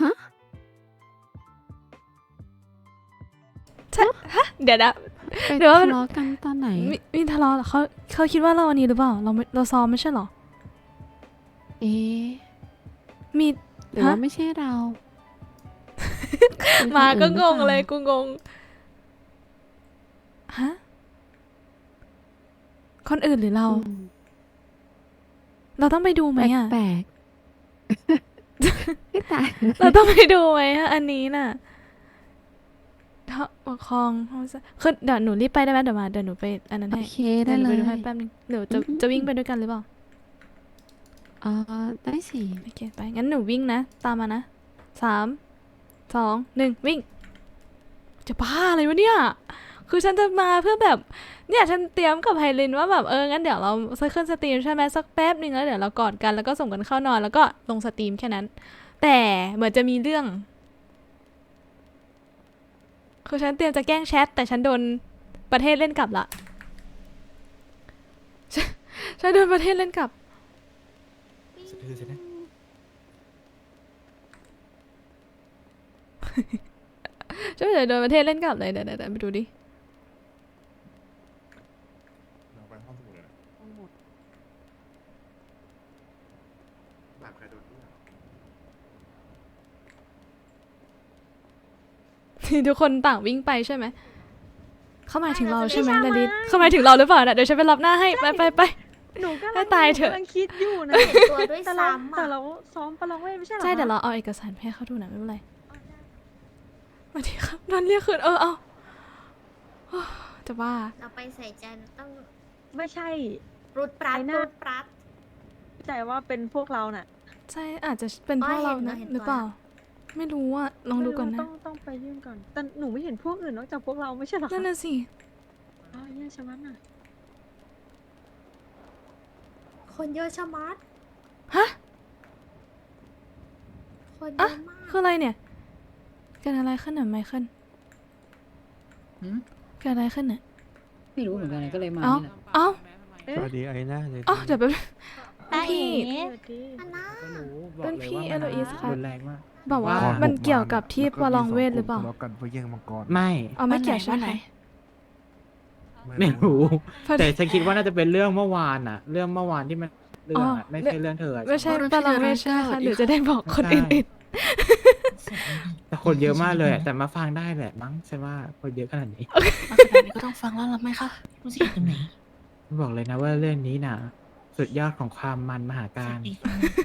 ฮะใช่ฮะเดี๋ยวนะ ไปเดี๋ยวว่าทะเลาะกันตอนไหน มีมีทะเลาะเหรอเขาเขาคิดว่าเราอันนี้หรือเปล่า เราไม่เราซ้อมไม่ใช่เหรอ เอ๊ะมีหรือว่าไม่ใช่เราเป็นคนมาก็อื่นหรืองงปาเลยกูงงฮะคนอื่นหรือเรา อืมเราต้องไปดูไหมอะแปลกๆ ไม่ตายเราต้องไปดูไหมอะอันนี้น่ะถ้าปกครองห้องสคือเดี๋ยวหนูรีบไปได้ไหมเดี๋ยวมาเดี๋ยวหนูไปอันนั้นโอให้เคเดี๋ได้ยวหนูเลไปยดูให้แป๊บนึงเดี๋ยวจะอือฮึจะวิ่งไปด้วยกันหรือเปล่าอ่าได้สิโอเคไปงั้นหนูวิ่งนะ ตามมานะสามสองหนึ่งวิ่ง จะบ้าอะไรวะเนี่ย คือฉันจะมาเพื่อแบบ เนี่ยฉันเตรียมกับไฮรินว่าแบบเอองั้นเดี๋ยวเราขึ้นสตรีมใช่ไหมสักแป๊บหนึ่งแล้วเดี๋ยวเรากอดกันแล้วก็ส่งกันเข้านอนแล้วก็ลงสตรีมแค่นั้น แต่เหมือนจะมีเรื่อง คือฉันเตรียมจะแกล้งแชทแต่ฉันโดนประเทศเล่นกลับละฉันฉันโดนประเทศเล่นกลับสะดือสินะฉันไม่ได้โดนประเทศเล่นกลับเลยเดี๋ยวเดี๋ยวเดี๋ยวไปดูดิ เราไปห้องสมุดเลยนะแบบใครโดนด้วย ทุกคนต่างวิ่งไปใช่ไหม เข้ามาถึงเราใช่ไหมนาริสเข้ามาถึงเราหรือเปล่าน่ะเดี๋ยวฉันไปรับหน้าให้ไปไปไป หนูก็ให้ตายเถอะ กำลังคิดอยู่นะ เห็นตัวด้วยแต่เราซ้ำแต่อะเราซ้อมประลองเวทไม่ใช่เหรอใช่คะเดี๋ยวเราเอาเอกสารไปให้เขาดูหน่อยไม่เป็นไรสวัสดีครับนอนเรียกคืนเออเอาโอ้จะบ้าเราไปใส่ใจเราต้องไม่ใช่ ปรุดปรัดไอ้ปหน้า รุดปรัด ใจว่าเป็นพวกเราน่ะ ใช่อาจจะเป็นพวกเรานะเห็นตัวหรือเปล่า ไม่รู้อะลองดูก่อนไม่นะรู้ต้องต้องไปยื่นก่อน แต่หนูไม่เห็นพวกอื่นนอกจากพวกเราไม่ใช่เหรอนั่นคะน่ะสิ อ๋อเยี่ยชะมัดน่ะคนเยอะชะมัด ฮะ คนเยอะอะมาก คืออะไรเนี่ย เกิดอะไรขึ้นน่ะไมเคิลหืมเกิดอะไรขึ้นน่ะ ไม่รู้เหมือนกันก็เลยมาเอ้า นี่แหละเอ้า เอ๊ะสวัสดีไอ้หน้าเลยเอ้าเดี๋ยวแป๊บพี่ สวัสดีอันน่าก็รู้บอเป็กนเลยพี่ว่าเอโลอีสค่ะ รุนแรงมาก บอกว่าว่ามันเกี่ยวกับที่ประลองเวทหรือเปล่าทะเลาะกันเพื่อแย่งมังกรไม่ เอาไม่เกี่ยวใช่ไหม ไม่รู้พอดีแต่ฉันคิดว่าน่าจะเป็นเรื่องเมื่อวานอะเรื่องเมื่อวานที่มันเรื่องอ๋ออะไม่ใช่เรื่องเธออะไม่ใช่ใช่ประลองเวทใช่ไหมคะหรือจะได้บอกคนใช่อื่นแต่คนเยอะมากเลยอะแต่มาฟังได้แหละมั้งใช่ว่าคนเยอะขนาดนี้ก็ต้องฟังแล้วหรือไม่คะรู้สึกตรงไหนบอกเลยนะว่าเรื่องนี้นะสุดยอดของความมันมหาการดี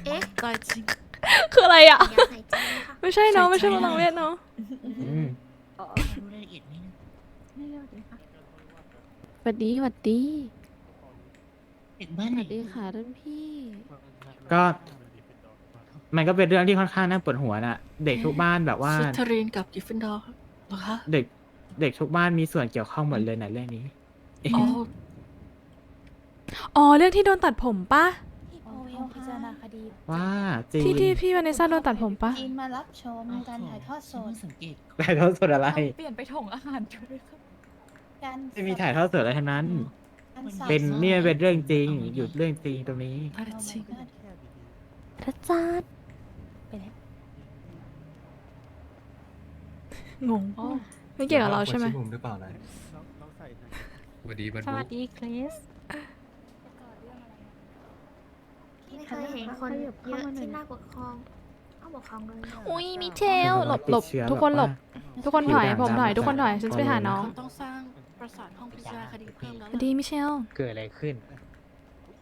เอ๊ะตายจริงๆ คืออะไรอะอย่าใส่ใจนะคะไม่ใช่เนาะใส่ใจไม่ใช่ประลองเวทเนาะอืมรู้รายละเอียดนิดนึงไม่เรียกเลยค่ะสวัสดีสวัสดีเด็กบ้านสไหนวัสดีค่ะรุ่นพี่ ก็มันก็เป็นเรื่องที่ค่อนข้างน่าปวดหัวน่ะเด็กทุกบ้านแบบว่า ซิทรีนกับกิฟฟินดอร์เหรอคะเด็กเด็กทุกบ้านมีส่วนเกี่ยวข้องหมดเลยในเรื่องนี้เอ๊ะอ๋ออ๋อเรื่องที่โดนตัดผมปะห้อ งพิจารณาคดีว่าจริงที่ที่พี่วานิซ่าโดนตัดผมปะ จีนมารับชมการถ่ายทอดสฉันดเพิ่งสังเกตถ่ายทอดสดอะไร เปลี่ยนไปถงอาหารด้วยครับการไม่มีถ่ายทอดสดอะไรทั้งนั้น การสอบเป็นเนี่ยเป็นเรื่องจริง หยุดเรื่องจริงตรงนี้ตายจริงพระจารย์ไปแล้วงงไม่เกี่ยวกับเราใช่ไหมผมหรือเปล่านะสวัสดีบรรสลุวัสดีคริส ไม่เคยเห็นคนเยอะที่หน้าปกครองเอาปกครองเลยเหรออุ้ยมิเชลหลบหลบติดเชื้อทุกคนหลบแบบว่าทุกคนถอยผิวด่างผมถอยดำทุกคนถอยฉันจะไปหาน้องเขาต้องสร้างปราสาทห้องพิจารณาคดีเพิ่มแล้วสวัสดีมิเชลเกิดอะไรขึ้น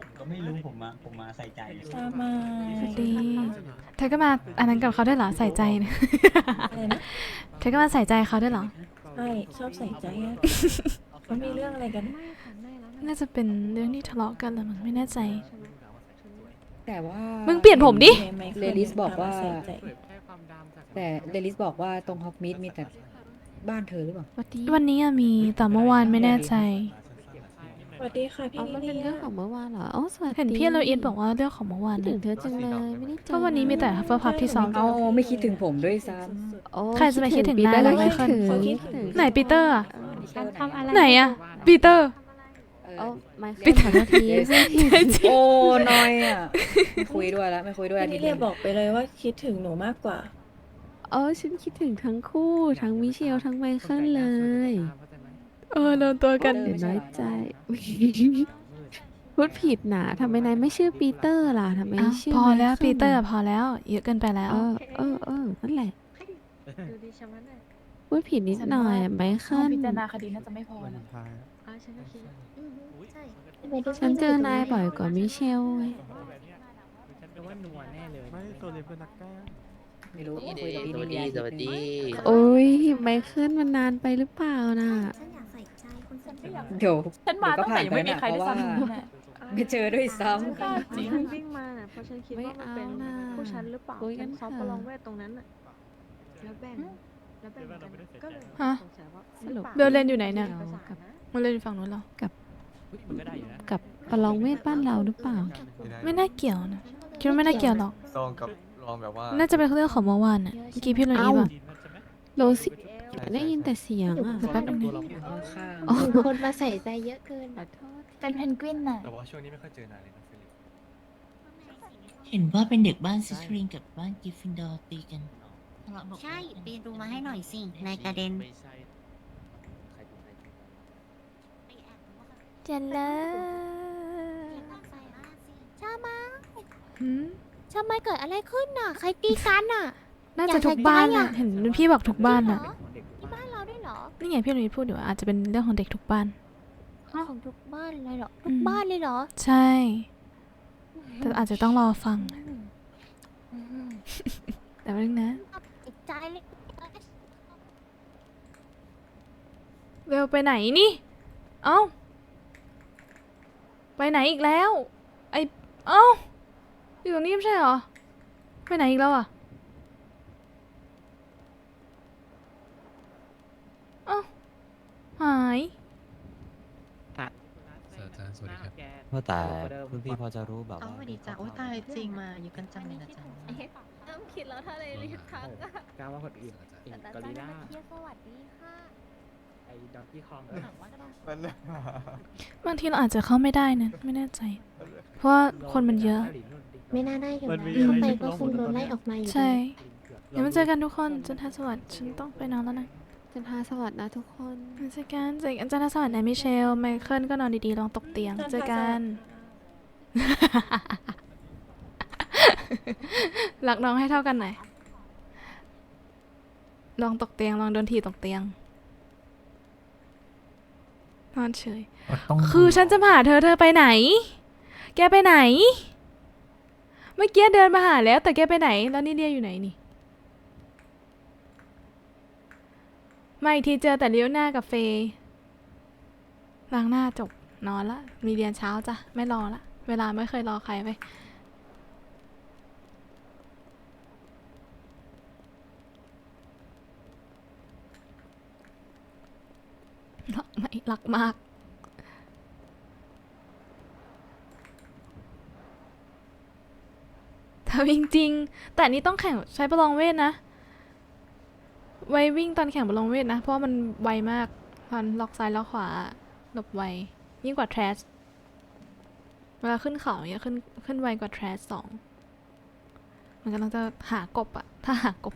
ผมก็ไม่รู้ผมมาผมมาใส่ใจทราบมาสวัสดีเธอก็มาอันนั้นกับเขาได้วยเหรอใส่ใจนะอะไรนะเธอก็มาใส่ใจเขาได้วยเหรอใช่ชอบใส่ใจอะมันมีเรื่องอะไรกัน น่าจะเป็นเรื่องที่ทะเลาะกันแหละมั้งไม่แน่ใจ แต่ว่ามึงเปลี่ยนผมดิเลลิสบอกว่าใส่ใจแต่เดลิสบอกว่าตรงฮอกมิดมีแต่บ้านเธอหรือเปล่าสวัสดีวันนี้อะมีแต่เมื่อวานไม่แน่ใจ สวัสดีค่ะพี่เอามันเป็นเรื่องของเมื่อวานเหรออ๋อสวัสดีเห็นพี่เราอินบอกว่าเรื่องของเมื่อวานคิดถึนะงเธอจังเลยไม่ได้เจอก็วันนี้มีแต่เฟอร์พับที่ซ้อม เอาไม่คิดถึงผมด้วยซ้โอ้ใครจะไปคิดถึงปีหน้าเตอร์เราไม่คิดเคยถึงคิดถึงไหนปีเตอร์อะการทำอะไร ไหนอะปีเตอร์ำ โอ้ไม่เคยขอโทษทีโอ้น้อยอะไม่คุยด้วยแล้วไม่คุยด้วยอาทิตพี่ย์เรีนี้ยบอกไปเลยว่าคิดถึงหนูมากกว่าเออฉันคิดถึงทั้งคู่ ทั้งมิเชลทั้งไมเคิลเลย เออเดินตัวกันเดี๋ยวน้อยใจ พูดผิดนะทำไมนายไม่ชื่อปีเตอร์ล่ะทำไมอ้าวชื่อพอแล้วไมคิปีเตอร์พอแล้ว เยอะเกินไปแล้ว เออเออเออนั่นแหละ ดูดิฉันว่าเนี่ย พูดผิดนิดหน่อยอะไมเคิลพิจารณาคดีน่าจะไม่พอวันนะทายอ๋อฉันก็คิดอือฮึใช่ฉันเจอนายบ่อยกว่ามิเชลเว้ยฉันว่านัวแน่เลยไม่ตัวเล็กเป็นนักกล้าไม่รู้สวัสคุยกับพี่ดีนิยาสวัสดีโอ้ยไมเคิลมันนานไปหรือเปล่าน่ะ ฉันอยากใส่ใจคุณสันติเดี๋ยว ฉันมาตั้งแต่ยังไม่มีใครได้ซ้ำเพาะว่าไม่เจอด้วยซ้จริงวิ่งมาน่ะเพราะฉันคิดว่ามันเป็นผู้ชั้นหรือเปล่าเป็นซอฟต์ประลองเวทตรงนั้นน่ะแล้วแบ่ง แล้วแบ่งกันก็เลยฮะสงสัยว่าสรุป เบลเล่นอยู่ไหนเนี่ยประสานนะมันเล่นอยู่ฝั่งนู้นเหรอมันก็ได้อยู่นะกับประลองเวทบ้านเราหรือเปล่า ไม่น่าเกี่ยวนะคิดว่าไม่น่าเกี่ยวหรอกซองกับลองแบบว่าน่าจะเป็นเรื่องของเมื่อวานน่ะเมื่อกี้พี่โรนี่ป่ะโรซี่ได้ยินแต่เสียงอะเดี๋ยวแป๊บนึงนะำข้างอ๋อคนมาใส่ใจเยอะเกินขอโทษเป็นเพนกวินน่ะ แต่ว่าช่วงนี้ไม่ค่อยเจอนานเลยนะฟิลิปเห็นว่าเป็นเด็กบ้านซิสริงกับบ้านกิฟฟินดอร์ตีกัน ทะเลาะเบาะใช่ไปดูมาให้หน่อยสินายกระเด็นเจนเลอชามาหืมชามาเกิดอะไรขึ้นน่ะ ใครตีกันน่ะ น่าจะทุกบ้านน่ะเห็นพี่บอกทุกบ้านน่ะที่บ้านเราด้วยเหรอ นี่ไงพี่โรนี่พูดอยู่ว่าอาจจะเป็นเรื่องของเด็กทุกบ้าน ของทุกบ้านเลยเหรออืทุมกบ้านเลยเหรอ ใช่ แต่อาจจะต้องรอฟังแต่ว่าเรื่องนะติด ใจเลยเวลไปไหนนี่ เอ้า ไปไหนอีกแล้ว ไอเอ้า อยู่ตรงนี้ไม่ใช่เหรอ ไปไหนอีกแล้วอะ เอ้า หาย สวัสดีครับ ว่าแต่คุณพี่พอจะรู้แบบเอาว่าสวัสดีจ้าโอ้ตายจริงมาอยู่กันจังเลยนะจ๊ะ เริ่มคิดแล้วถ้าเลยรีบทักอะกล้าว่าคนอื่นเก่งแต่กอริลล่าเทียสวัสดีค่ะไอ้ดอกกี้คองมันบางทีเราอาจจะเข้าไม่ได้นะ ไม่แน่ใจ เพราะว่าคนมันเยอะ ไม่น่าได้อยู่มันนะมีเข้าอะไรไปที่ก็เราคงโดนไล่ออกมาอยู่ใช่ดีเดี๋ยวมาเจอกันทุกคนจันทสวัสดิ์ฉันต้องไปนอนแล้วนะจันทาสวัสดีนะทุกคนเจอกันเจอกันจันทสวัสดิ์นะมิเชลไมเคิลก็นอนดีๆลองตกเตียงเจอกัน รักน้องให้เท่ากันหน่อย ลองตกเตียง ลองโดนถีบตกเตียง นอนเฉยคือฉันจะมาหาเธอเธอไปไหน แกไปไหน เมื่อกี้เดินมาหาแล้ว แต่แกไปไหน แล้วนี่เดียอยู่ไหนนี่มาอีกทีเจอแต่เลี้ยวหน้ากับเฟย์ล้างหน้าจบนอนละ มีเรียนเช้าจ้ะ ไม่รอละ เวลาไม่เคยรอใครไป รักไหมรักมาก ทำจริงๆ แต่นี้ต้องแข่งใช้ประลองเวทนะ ไววิ่งตอนแข่งประลองเวทนะ เพราะมันไวมาก ตอนล็อกซ้ายล็อกขวาหลบไว ยิ่งกว่าแทรสเวลาขึ้นเขาเงี้ยขึ้นขึ้นไวกว่าแทรสสอง มันกำลังจะหากบอะถ้าหากบ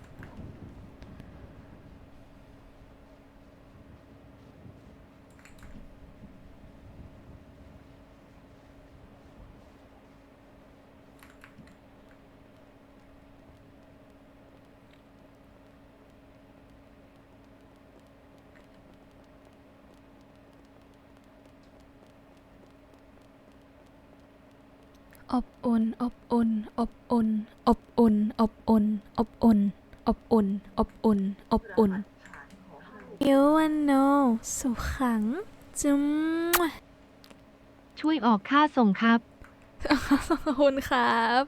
อบอุ่นอบอุ่นอบอุ่นอบอุ่นอบอุ่นอบอุ่นอบอุ่นอบอุ่นอบอุ่น You wanna know สุขังจุ๊มช่วยออกค่าส่งครับ ขอบคุณครับ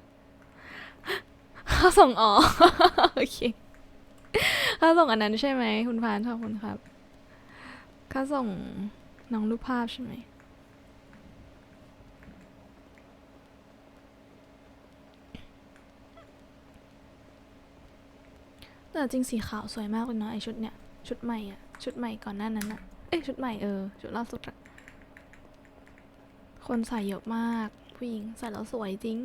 เขาส่งอ๋อโอเคเขาส่งอันนั้นใช่ไหมคุณพานขอบคุณครับเขาส่งน้องรูปภาพใช่ไหม แต่จริงสีขาวสวยมากเลยเนาะไอชุดเนี่ย ชุดใหม่อะชุดใหม่ก่อนหน้านั้นอะเอ้ยชุดใหม่เออ ชุดล่าสุดอะคนใส่เยอะมาก ผู้หญิงใส่แล้วสวยจริง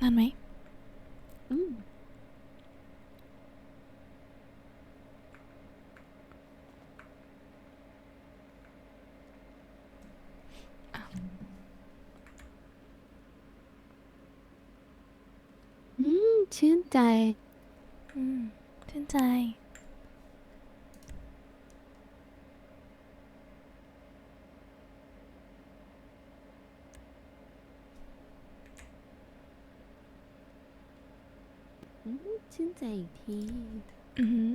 นานไหมอืมอืมชื่นใจ อืม ชื่นใจ ชื่นใจอีกทีอือหือ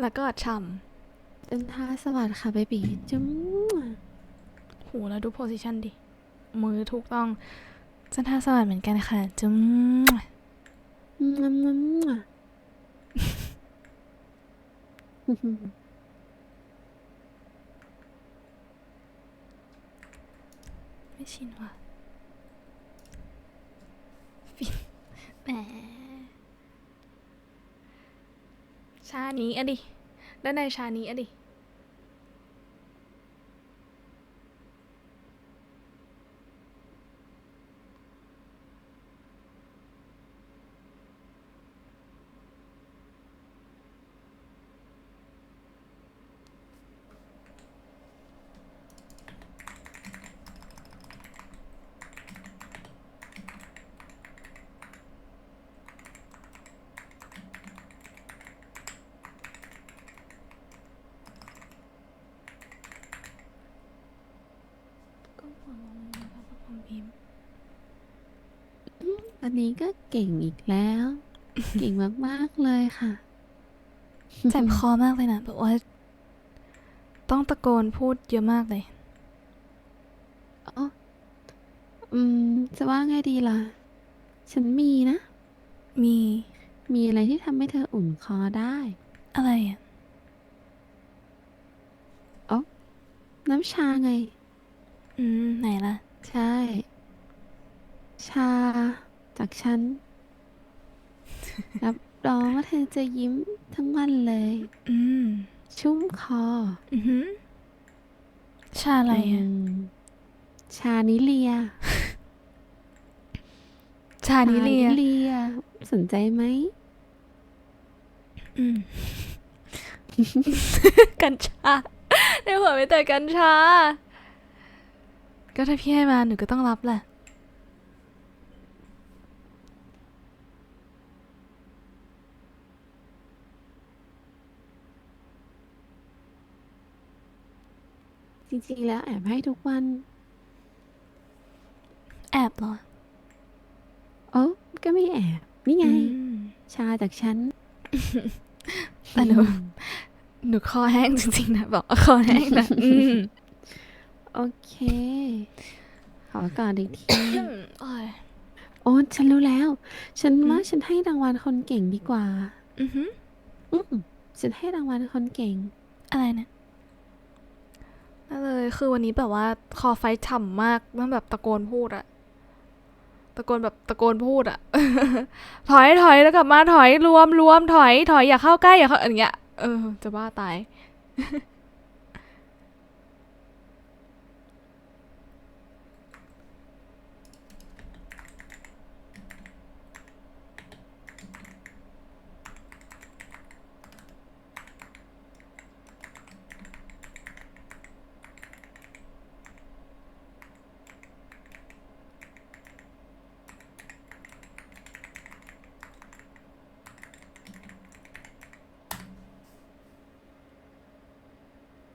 แล้วก็ช่เต็มท่าสวัสดิ์ค่ะเบบีจุ๊มำหูแล้วดูโพสิชันดิ มือถูกต้องจันทาสวัสดิ์เหมือนกันค่ะ จุ๊มอืมอืมอืมอืมไม่ชินว่ะฟินแหม ชานี้อะดิ ด้านในชานี้อะดิ ก็หัวลงเลยนะครับ พอพิมพ์อันนี้ก็เก่งอีกแล้ว เก่งมากๆเลยค่ะ เจ็บคอมากเลยนะแบบว่า ต้องตะโกนพูดเยอะมากเลย อ๋อ อืม จะว่าไงดีล่ะ ฉันมีนะ มี มีอะไรที่ทำให้เธออุ่นคอได้ อะไรอะ น้ำชาไง อืม ไหนล่ะ ใช่ ชา จากฉัน รับรองว่าเธอจะยิ้มทั้งวันเลย อืม ชุ่มคออือหือชาอะไรอะ มชานิเลียชานิเลียชาเลีย สนใจไหม อืม กัญชา ในหัวไม่แต่กัญชา ก็ถ้าพี่ให้มาหนูก็ต้องรับแหละ จริงๆ แล้วแอบให้ทุกวัน แอบเหรอโอ้ก็ไม่แอบ นี่ไง อืมชาจากฉัน แต่หนู หนูคอแห้งจริงๆนะบอกว่าคอแห้งนะอืม โอเค ขอก่อนอีกที โอ้ยโอ้ฉันรู้แล้ว ฉันอืมว่าฉันให้รางวัลคนเก่งดีกว่า อือหืออืมฉันให้รางวัลคนเก่ง อะไรเนี่ยนั่นเลยคือวันนี้แบบว่าคอไฟฉ่ำมากมันแบบตะโกนพูดอะตะโกนแบบตะโกนพูดอะ ถอยถอยแล้วกลับมาถอยรวมรวมถอย ถอยอย่าเข้าใกล้อย่าเข้าอย่างเงี้ย เออ จะบ้าตาย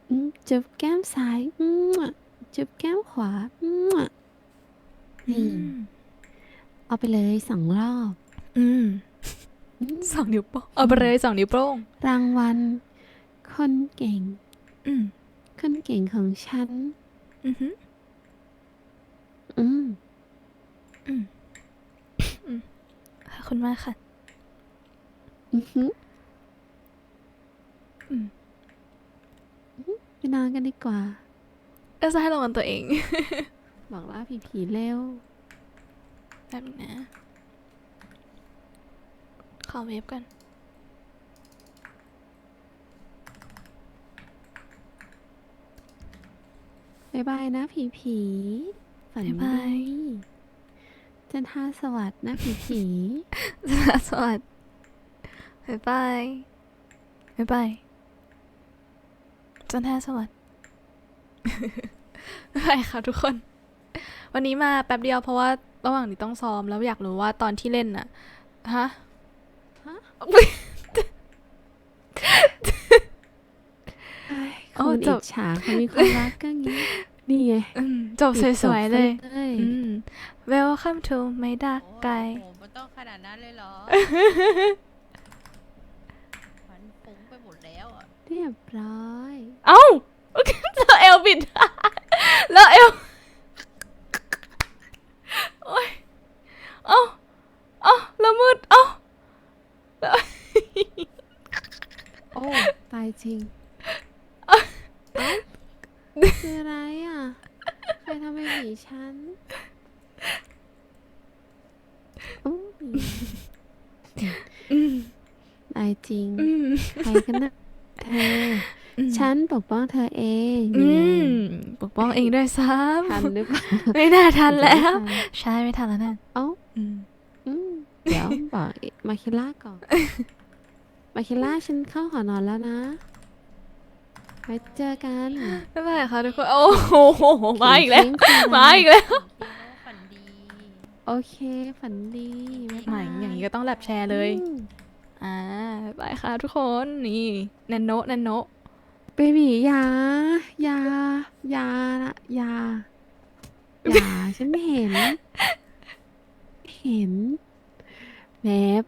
อืม จุบแก้มซ้ายอืมจุบแก้มขวาอืมนี่เอาไปเลยสองรอบอืมอืมสองนิ้วโป้งเอาไปเลยสองนิ้วโป้งรางวัล คนเก่ง อืมคนเก่งของฉัน อือหืออืมขอบคุณมากค่ะ อือหืออืม ไปนอนกันดีกว่าก็จะให้รางวัลตัวเอง บอกว่าผีผีๆเร็วแบบนี้นะ ขอเวฟกันบายบายนะผีผีฝันบ๊ายบายดีจันทราสวัสดนะผีผีสวัสดีบ๊ายบายบ๊ายบาย จันทราสวัสดีบ๊ายบายค่ะทุกคน วันนี้มาแป๊บเดียวเพราะว่าระหว่างนี้ต้องซ้อมแล้วอยากรู้ว่าตอนที่เล่นน่ะ ฮะ ฮะโอ้คนจอิบจฉาเขามีความรักก็งี้ นี่ไงอืมจบสวยๆเลยจบเลยอืม Welcome to ไม่ดักไกลโอ้มันต้องขนาดนั้นเลยเหรอ มันฟุ้งไปหมดแล้วอะ เรียบร้อย เอ้าแล้วเอลบิด แล้วเอลโอ้ยเอ้าเอ้าแล้วมืด เอ้าแล้วโอ้ตายจริงเอ้าคืออะไรอะ ใครทำให้หนีฉันโอ้ยอืมตายจริงอืมใครกันนะเธออืม ฉันปกป้องเธอเองอืนี่ไงมปกป้องเองด้วยซ้ทันหรือเปล่าำไม่น่าทันแล้วไม่ทันใช่ไม่ทันแล้วนั่นเอ้าอืมอืมเดี๋ยวบอกมาคิล่าก่อน มาคิล่าฉันเข้าหอนอนแล้วนะ ไว้เจอกันบ๊ายบายค่ะทุกคนโอ้โหมาอีกแล้วทิ้งคุณนะมาอีกแล้วฝันดี โอเค ฝันดีบ๊ายใหบาม่ยอย่างนี้ก็ต้องแลบแชร์เลย อืม อ่าบ๊ายบายค่ะทุกคนนี่แนนโนแนนโนเบบีอยาอยาอยานะอยาอยาฉันเห็น เห็นแบบ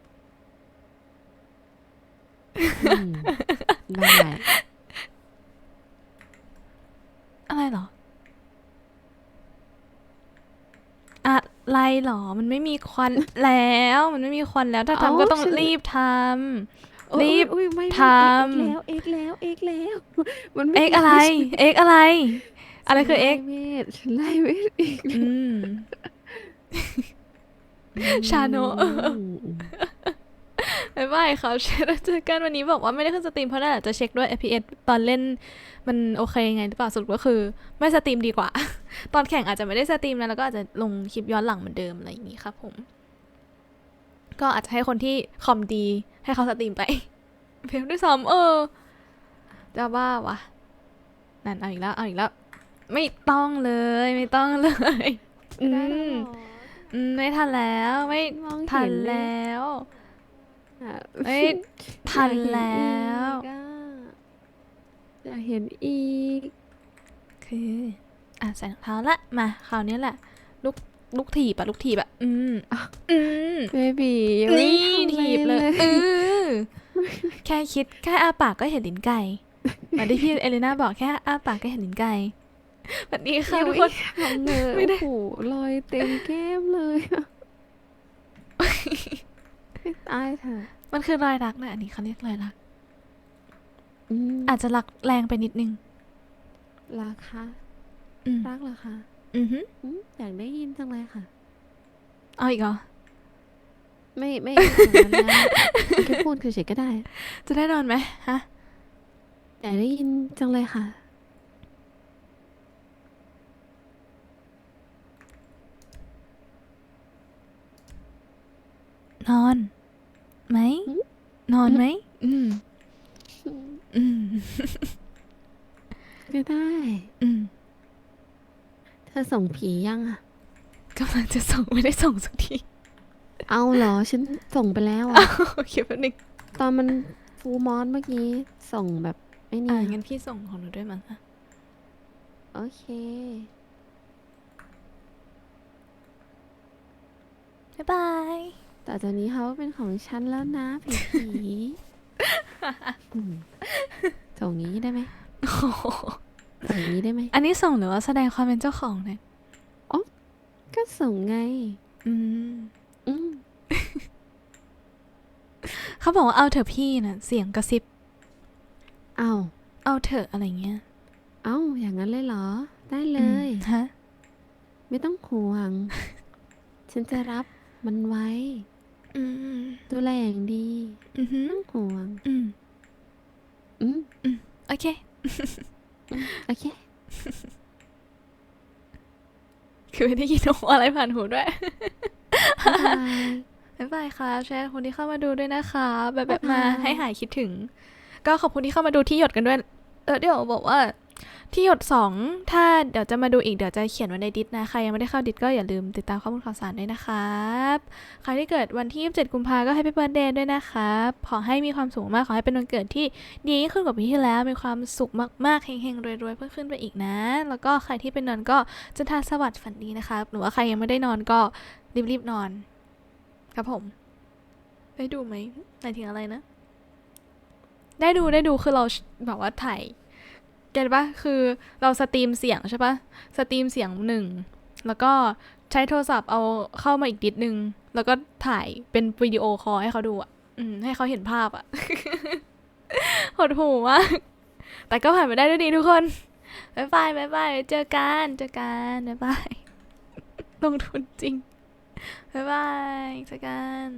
อืมได้ อะไรเหรอ อะไรเหรอ มันไม่มีควันแล้ว มันไม่มีควันแล้วถ้าเอ้าทำก็ต้องฉันรีบทโอ๊ยรีบอุ๊ยไม่ไม่ทำเอ็กแล้วเอ็กแล้วเอ็กแล้ว มันำไม่เอ็กอะไร เอ็กอะไร อะไรคือเอ็กไล่เวทฉันไล่เวทอีกอืมชาโนะอืม บ๊ายบายค่ะแล้วเจอกันวันนี้บอกว่าไม่ได้ขึ้นสตรีมเพราะน่าจะเช็คด้วย FPS ตอนเล่นมันโอเคไงหรือเปล่าสรุปก็คือ ไม่สตรีมดีกว่า ตอนแข่งอาจจะไม่ได้สตรีมนะแล้วก็อาจจะลงคลิปย้อนหลังเหมือนเดิมอะไรอย่างนี้ครับผม ก็อาจจะให้คนที่คอมดีให้เขาสตรีมไปเพลด้วยซ้ำเออจะบ้าวะนั่นเอาอีกแล้วเอาอีกแล้ว ไม่ต้องเลยไม่ต้องเลย อืได้แล้วมเหรออืมไม่ทันแล้ว ไม่มองเห็นทันเลยแล้วอะ เอ้ยทันแล้ว อยากเห็นอีกคืออะใส่รองเท้าละมาคราวนี้แหละลูกลูกถีบอะลูกถีบอะอืมอืมเบบียังไม่นี่ทำอะไรถีบเลยเออแค่คิดแค่อ้าปากก็เห็นลิ้นไก่เหมือนที่พี่เอเลน่าบอกแค่อ้าปากก็เห็นลิ้นไก่สวัสดีค่ะยังทุกไม่คนทำเลยไม่ได้โอ้โหรอยเต็มแก้มเลย อะให้ตายเถอะมันคือรอยรักนะอันนี้เขาเรียกรอยรัก อืมอาจจะรักแรงไปนิดนึงราคาอืมรักเหรอคะอือฮึอืมอยากได้ยินจังเลยค่ะ เอาอีกเหรอ ไม่ไม่ อย่างนั้นนะแค่พูดคือเฉยๆก็ได้ จะได้นอนไหมฮะ อยากได้ยินจังเลยค่ะ นอนไหมอืมนอนไหม อืม อืม ก็ได้ อืม เธอส่งผียังอะกำลังจะส่งไม่ได้ส่งสักที เอาเหรอ ฉันส่งไปแล้วอะโอเคแป๊บนึงตอนมันฟูลมอนเมื่อกี้ ส่งแบบไอ้อ่านี่งั้นพี่ส่งของหนูด้วยมั้งคะโอเคบ๊ายบาย ต่อจากนี้เขาเป็นของฉันแล้วนะผีผีอืมส่งอย่างนี้ได้ไหมโอ้โหส่งอย่างนี้ได้ไหมอันนี้ส่งหรือว่าแสดงความเป็นเจ้าของเนี่ย ก็ส่งไง อืม อืมเขาบอกว่าเอาเถอะพี่น่ะเสียงกระซิบ เอาเอาเถอะอะไรเงี้ยเอาอย่างนั้นเลยเหรอ ได้เลยอืมฮะ ไม่ต้องห่วง ฉันจะรับมันไว้ อืมดูแลอย่างดีอือฮึไม่ต้องห่วงอืมอืมโอเคอืมโอเค คือไม่ได้ยินหัวอะไรผ่านหูด้วย บ๊ายบาย บ๊ายบายครับแชร์คนที่เข้ามาดูด้วยนะคะ แบบแบบมาบ๊ายบาย ให้หายคิดถึง ก็ขอบคุณที่เข้ามาดูที่หยดกันด้วยเออเดี๋ยวบอกว่า ที่หยดสองถ้าเดี๋ยวจะมาดูอีกเดี๋ยวจะเขียนไว้ในดิสนะ ใครยังไม่ได้เข้าดิสก็อย่าลืมติดตามข้อมูลข่าวสารด้วยนะครับ ใครที่เกิดวันที่ 27 กุมภาก็ให้พี่เบิร์ดเดย์ด้วยนะครับ ขอให้มีความสุขมาก ขอให้เป็นวันเกิดที่ดีขึ้นกว่าปีที่แล้ว มีความสุขมากๆเฮงๆรวยๆเพิ่มขึ้นไปอีกนะ แล้วก็ใครที่เป็นนอนก็จะทาสวัสดิ์ฝันดีนะครับ หรือว่าใครยังไม่ได้นอนก็รีบๆนอน ครับผม ได้ดูไหมหมายถึงอะไรนะ ได้ดูได้ดูคือเราแบบว่าถ่าย เก็ตปะคือเราสตรีมเสียงใช่ปะสตรีมเสียงหนึ่ง แล้วก็ใช้โทรศัพท์เอาเข้ามาอีกดิดนึง แล้วก็ถ่ายเป็นวิดีโอคอลให้เขาดูอะให้เขาเห็นภาพอะหดหูมากแต่ก็ผ่านไปได้ด้วยดีทุกคนบายบายบายบายเจอกันเจอกันบายบายลงทุนจริงบายบายเจอกัน